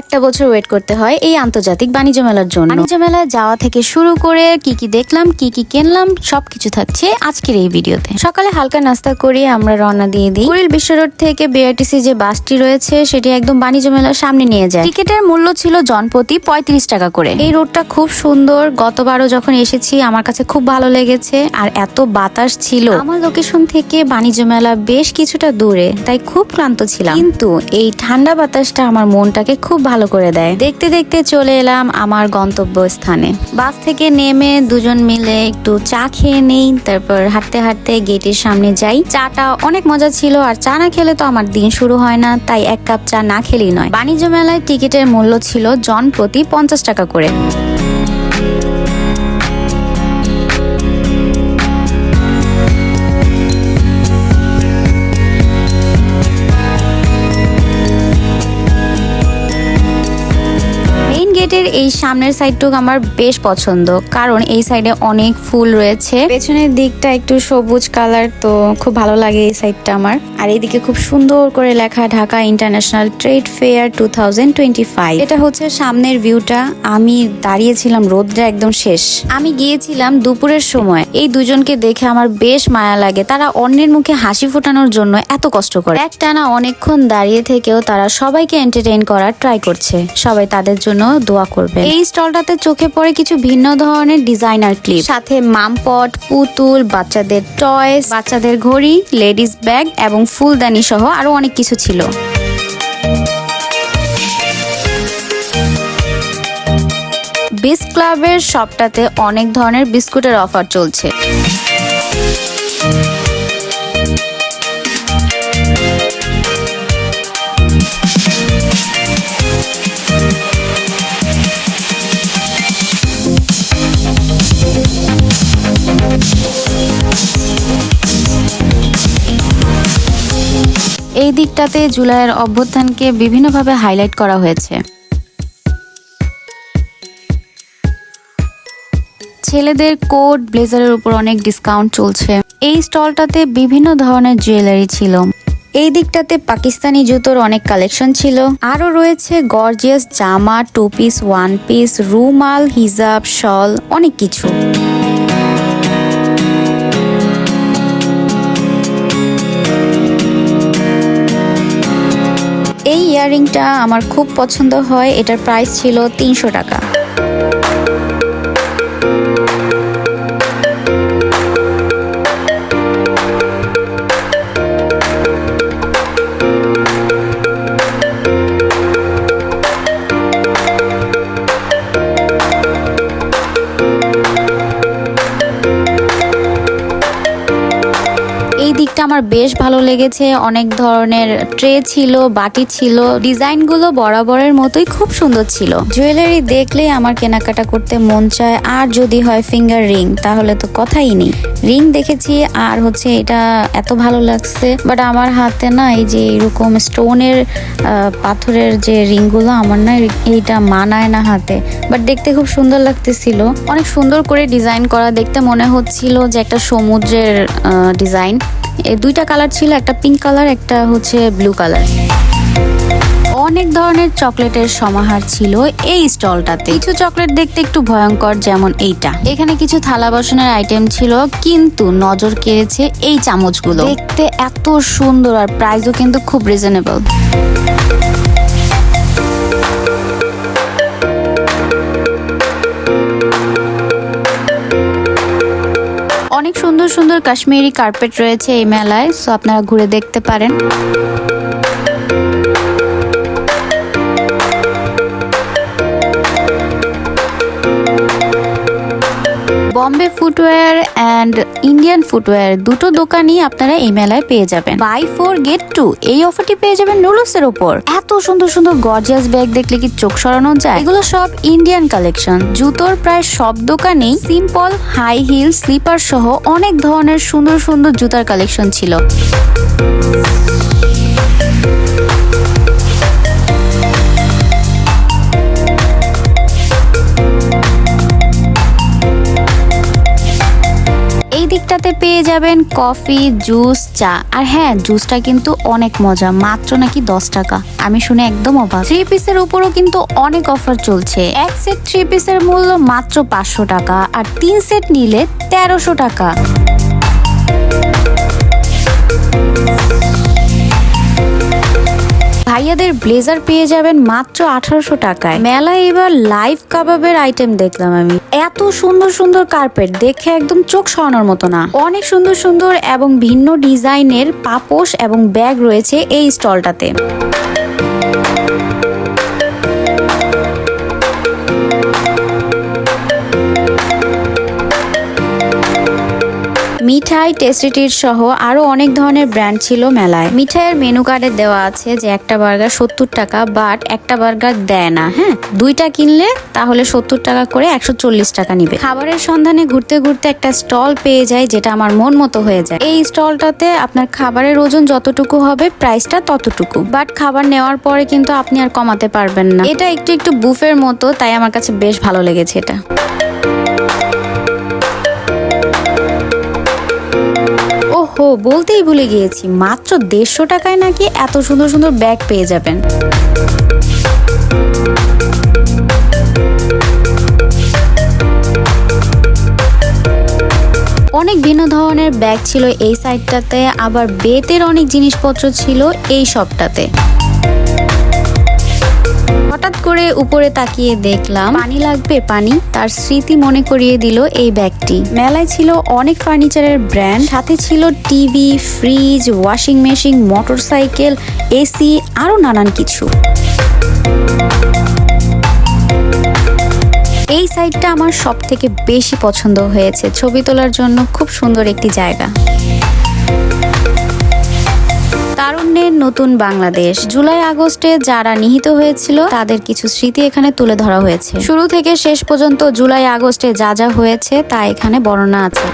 একটা বছর ওয়েট করতে হয় এই আন্তর্জাতিক বাণিজ্য মেলার জন্য। বাণিজ্য মেলায় যাওয়া থেকে শুরু করে কি কি দেখলাম, কি কি কিনলাম, সবকিছু থাকছে আজকের এই ভিডিওতে। সকালে হালকা নাস্তা করে আমরা রওনা দিয়ে দিই। কুড়িল বিশ্ব রোড থেকে বিআরটিসি যে বাসটি রয়েছে, সেটি একদম বাণিজ্য মেলার সামনে নিয়ে যায়। টিকিটের মূল্য ছিল জনপ্রতি পঁয়ত্রিশ টাকা করে। এই রোডটা খুব সুন্দর। গতবারও যখন এসেছি, আমার কাছে খুব ভালো লেগেছে। আর এত বাতাস ছিল। আমার লোকেশন থেকে বাণিজ্য মেলা বেশ কিছুটা দূরে, তাই খুব ক্লান্ত ছিলাম। কিন্তু এই ঠান্ডা বাতাসটা আমার মনটাকে খুব ভালো করে দেয়। দেখতে দেখতে চলে এলাম আমার গন্তব্য স্থানে বাস থেকে নেমে দুজন মিলে একটু চা খেয়ে নেই, তারপর হাঁটতে হাঁটতে গেটের সামনে যাই। চাটা অনেক মজা ছিল আর চা না খেলে তো আমার দিন শুরু হয় না, তাই এক কাপ চা না খেলেই নয়। বাণিজ্য মেলায় টিকিটের মূল্য ছিল জন প্রতি পঞ্চাশ টাকা করে। এই সামনের সাইডটুকু আমার বেশ পছন্দ। কারণ এই সাইডে অনেক ফুল রয়েছে। পেছনের দিকটা একটু সবুজ কালার তো খুব ভালো লাগে এই সাইডটা আমার। আর এইদিকে খুব সুন্দর করে লেখা Dhaka international trade fair two এটা হচ্ছে সামনের ভিউটা আমি দাঁড়িয়েছিলাম, রোদটা একদম শেষ। আমি গিয়েছিলাম দুপুরের সময়। এই দুজনকে দেখে আমার বেশ মায়া লাগে। তারা অন্যের মুখে হাসি ফোটানোর জন্য এত কষ্ট করে। একটানা অনেকক্ষণ দাঁড়িয়ে থেকেও তারা সবাইকে এন্টারটেইন করার ট্রাই করছে। সবাই তাদের জন্য দোয়া করবে। এই স্টলটাতে চোখে পড়ে কিছু ভিন্ন ধরনের ডিজাইনার ক্লিপ। সাথে মামপট পুতুল বাচ্চাদের টয়স বাচ্চাদের ঘড়ি লেডিস ব্যাগ এবং ফুলদানি সহ আরও অনেক কিছু ছিল। বিস ক্লাবের শপটাতে অনেক ধরনের বিস্কুটের অফার চলছে। এই দিকটাতে জুলাইয়ের অভ্যুত্থানকে বিভিন্নভাবে হাইলাইট করা হয়েছে। ছেলেদের কোট, ব্লেজারের উপর অনেক ডিসকাউন্ট চলছে। এই স্টলটাতে বিভিন্ন ধরনের জুয়েলারি ছিল। এই দিকটাতে পাকিস্তানি জুতোর অনেক কালেকশন ছিল। আরও রয়েছে গর্জিয়াস জামা টু পিস ওয়ান পিস রুমাল, হিজাব, শল, অনেক কিছু। এই ইয়াররিংটা আমার খুব পছন্দ হয়। এটার প্রাইস ছিল তিনশো টাকা। আমার বেশ ভালো লেগেছে। অনেক ধরনের ট্রে ছিল, বাটি ছিল, ডিজাইনগুলো বরাবরের মতোই খুব সুন্দর ছিল। জুয়েলারি দেখলেই আমার কেনাকাটা করতে মন চায়, আর যদি হয় ফিঙ্গার রিং, তাহলে তো কথাই নেই। রিং দেখেছি, আর হচ্ছে এটা এত ভালো লাগছে, বাট আমার হাতে না এই যে এরকম স্টোনের পাথরের যে রিংগুলো, আমার না এইটা মানায় না হাতে। বাট দেখতে খুব সুন্দর লাগতেছিল। অনেক সুন্দর করে ডিজাইন করা, দেখতে মনে হচ্ছিল যে একটা সমুদ্রের ডিজাইন। এই দুইটা কালার ছিল, একটা পিঙ্ক কালার একটা হচ্ছে ব্লু কালার অনেক ধরনের চকলেটের সমাহার ছিল এই স্টলটাতে। কিছু চকলেট দেখতে একটু ভয়ঙ্কর, যেমন এইটা। এখানে কিছু থালা বাসনের আইটেম ছিল, কিন্তু নজর কেড়েছে এই চামচগুলো। দেখতে এত সুন্দর আর প্রাইসও কিন্তু খুব রিজনেবল অনেক সুন্দর সুন্দর কাশ্মীরি কার্পেট রয়েছে এই মেলায় সো আপনারা ঘুরে দেখতে পারেন। Bombay footwear and Indian footwear দুটো দোকানই আপনারা এই মেলায় পেয়ে যাবেন। বাই ফোর গেট টু এই অফারটি পেয়ে যাবেন নুডলসের ওপর। এত সুন্দর সুন্দর গর্জিয়াস ব্যাগ দেখলে কি চোখ সরানো যায়? এগুলো সব ইন্ডিয়ান কালেকশন জুতোর প্রায় সব দোকানেই সিম্পল হাই হিল স্লিপার সহ অনেক ধরনের সুন্দর সুন্দর জুতার কালেকশন ছিল। পেয়ে যাবেন কফি, জুস, চা। আর হ্যাঁ জুসটা কিন্তু অনেক মজা, মাত্র নাকি দশ টাকা। আমি শুনে একদম অবাক। থ্রি পিসের উপরও কিন্তু অনেক অফার চলছে। এক সেট থ্রি পিসের মূল্য মাত্র পাঁচশো টাকা, আর তিন সেট নিলে তেরোশো টাকা। ভাইয়াদের ব্লেজার পেয়ে যাবেন মাত্র আঠারোশো টাকায়। মেলায় এবার লাইভ কাবাবের আইটেম দেখলাম আমি। এত সুন্দর সুন্দর কার্পেট দেখে একদম চোখ সরানোর মতো না। অনেক সুন্দর সুন্দর এবং ভিন্ন ডিজাইনের পাপোশ এবং ব্যাগ রয়েছে এই স্টলটাতে। মিঠাই টেস্টিটির সহ আরও অনেক ধরনের ব্র্যান্ড ছিল মেলায়। মিঠাইয়ের মেনু কার্ডে দেওয়া আছে যে একটা বার্গার সত্তর টাকা বাট একটা বার্গার দেয় না হ্যাঁ? দুইটা কিনলে তাহলে সত্তর টাকা করে একশো চল্লিশ টাকা নিবে। খাবারের সন্ধানে ঘুরতে ঘুরতে একটা স্টল পেয়ে যায় যেটা আমার মন মতো হয়ে যায়। এই স্টলটাতে আপনার খাবারের ওজন যতটুকু হবে প্রাইসটা ততটুকু। বাট খাবার নেওয়ার পরে কিন্তু আপনি আর কমাতে পারবেন না। এটা একটু একটু বুফের মতো, তাই আমার কাছে বেশ ভালো লেগেছে এটা। ওহো, বলতেই ভুলে গিয়েছি। মাত্র দেড়শো টাকায় নাকি এত সুন্দর সুন্দর ব্যাগ পেয়ে যাবেন। অনেক ভিন্ন ধরনের ব্যাগ ছিল এই সাইডটাতে আবার বেতের অনেক জিনিসপত্র ছিল এই শপটাতে। হঠাৎ করে উপরে তাকিয়ে দেখলাম, পানি লাগবে, পানি। তার স্মৃতি মনে করিয়ে দিল এই ব্যাগটি। মেলায় ছিল অনেক ফার্নিচারের ব্র্যান্ড, সাথে ছিল TV, fridge, washing machine, motorcycle, AC, আরও নানান কিছু। এই সাইডটা আমার সব থেকে বেশি পছন্দ হয়েছে। ছবি তোলার জন্য খুব সুন্দর একটি জায়গা। তারুণ্যের নতুন বাংলাদেশ। জুলাই আগস্টে যারা নিহিত হয়েছিল, তাদের কিছু স্মৃতি এখানে তুলে ধরা হয়েছে। শুরু থেকে শেষ পর্যন্ত জুলাই আগস্টে যা যা হয়েছে, তা এখানে বর্ণনা আছে।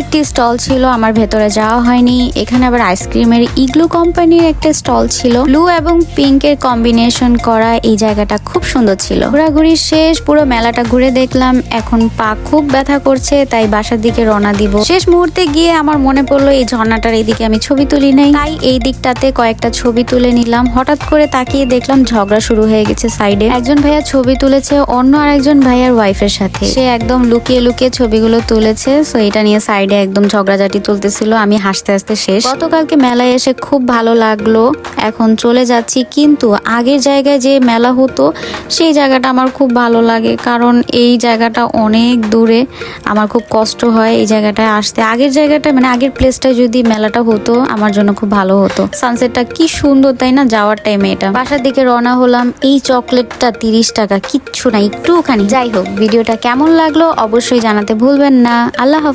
একটি স্টল ছিল, আমার ভেতরে যাওয়া হয়নি। এখানে আবার আইসক্রিমের ইগলু কোম্পানির একটা স্টল ছিল। ব্লু এবং পিঙ্কের কম্বিনেশন করা এই জায়গাটা খুব সুন্দর ছিল। ঘোরাঘুরি শেষ, পুরো মেলাটা ঘুরে দেখলাম। এখন পা খুব ব্যথা করছে, তাই বাসার দিকে রওনা দিব। শেষ মুহূর্তে গিয়ে আমার মনে পড়ল, এই ঝর্ণাটার এইদিকে আমি ছবি তুলি নাই। তাই এই দিকটাতে কয়েকটা ছবি তুলে নিলাম। হঠাৎ করে তাকিয়ে দেখলাম ঝগড়া শুরু হয়ে গেছে সাইডে। একজন ভাইয়া ছবি তুলেছে, অন্য আরেকজন ভাইয়ার ওয়াইফের সাথে। সে একদম লুকিয়ে লুকিয়ে ছবিগুলো তুলেছে সো এটা নিয়ে সাইডে একদম ঝগড়াঝাটি চলতেছিল, আমি হাসতে হাসতে শেষ। গতকালকে মেলায় এসে খুব ভালো লাগল, এখন চলে যাচ্ছি, কিন্তু আগের জায়গায় যে মেলা হতো, সেই জায়গাটা আমার খুব ভালো লাগে, কারণ এই জায়গাটা অনেক দূরে, আমার খুব কষ্ট হয় এই জায়গাটায় আসতে। আগের জায়গাটা মানে আগের প্লেসটায় যদি মেলাটা হতো, আমার জন্য খুব ভালো হতো। সানসেটটা কি সুন্দর, তাই না? যাওয়ার টাইমে এটা। বাসার দিকে রওনা হলাম, এই চকলেটটা তিরিশ টাকা, কিচ্ছু না, একটুখানি। যাই হোক, ভিডিওটা কেমন লাগল, অবশ্যই জানাতে ভুলবেন না। আল্লাহ।